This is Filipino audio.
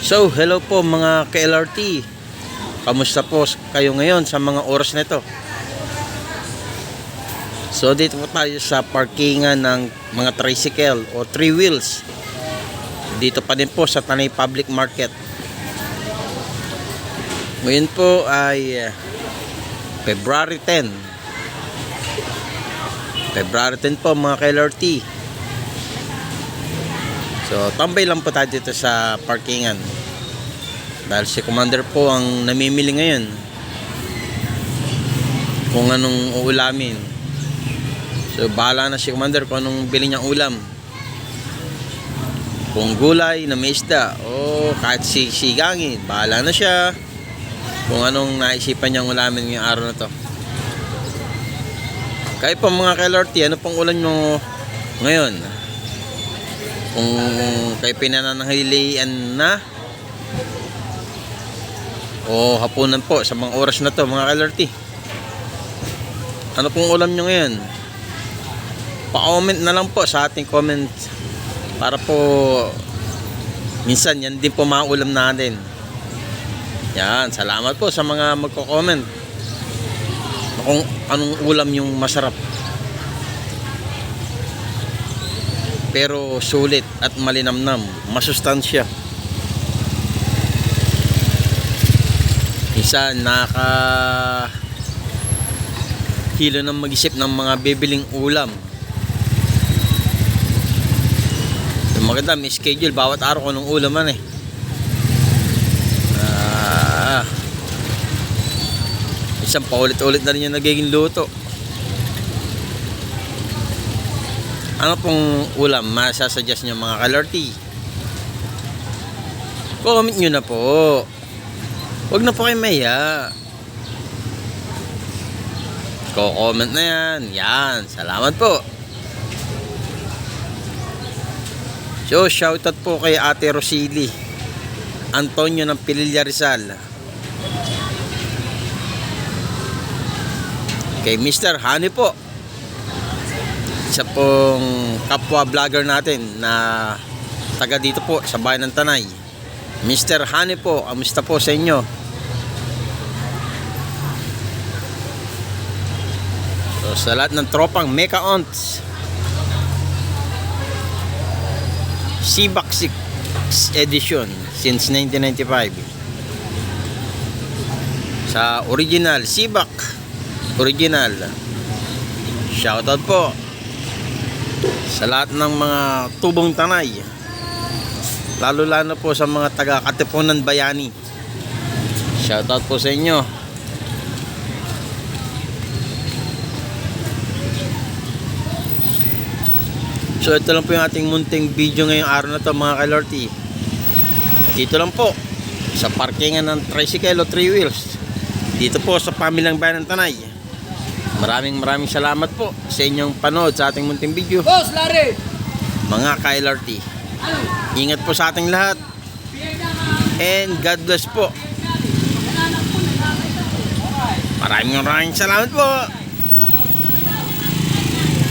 So, hello po mga ka-LRT. Kamusta po kayo ngayon sa mga oras na ito? So, dito po tayo sa parkingan ng mga tricycle o three wheels. Dito pa din po sa Tanay Public Market. Ngayon po ay uh, February 10. February 10 po mga ka-LRT. So, tambay lang po tayo dito sa parkingan. Dahil si Commander po ang namimili ngayon. Kung anong uulamin. So, bahala na si Commander kung anong bili niyang ulam. Kung gulay na may o kahit si sigangin, bahala na siya. Kung anong naisipan niyang ulamin ngayong araw na to. Kayo po mga ka-LRT, ano pong ulam nyo ngayon? Kung kayo pinananghilian na. O hapunan po sa mga oras na to mga kalerty ano pong ulam nyo ngayon? Pa-comment na lang po sa ating comment. Para po minsan yan din po mga ulam natin. Yan salamat po sa mga magko-comment. Kung anong ulam yung masarap pero sulit at malinamnam, masustansya. Isa naka hilo ng mag-isip ng mga bibiling ulam. Yung maganda, may schedule bawat araw kung anong ulam man eh. Ah, isang paulit-ulit na rin yung nagiging luto. Ano pong ulam masasuggest nyo mga kalorty? Comment nyo na po. Huwag na po kayo maya. Ko-comment na yan. Yan. Salamat po. So, shoutout po kay Ate Rosili. Antonio ng Pililla Rizal. Kay Mr. Honey po isa pong kapwa vlogger natin na taga dito po sa bayan ng Tanay. Mr. Honey po, amusta po sa inyo? So, sa lahat ng tropang Mecha Onts, Seaback 6 edition since 1995. Sa original, Seaback original. Shoutout po sa lahat ng mga tubong tanay lalo lalo po sa mga taga Katipunan Bayani. Shoutout po sa inyo. So ito lang po yung ating munting video ngayong araw na to mga kalorty. Dito lang po sa parkingan ng tricycle o three wheels. Dito po sa pamilang bayan ng Tanay Maraming maraming salamat po sa inyong panood sa ating munting video. Boss, Larry! Mga ka-LRT. Ingat po sa ating lahat. And God bless po. Maraming maraming salamat po.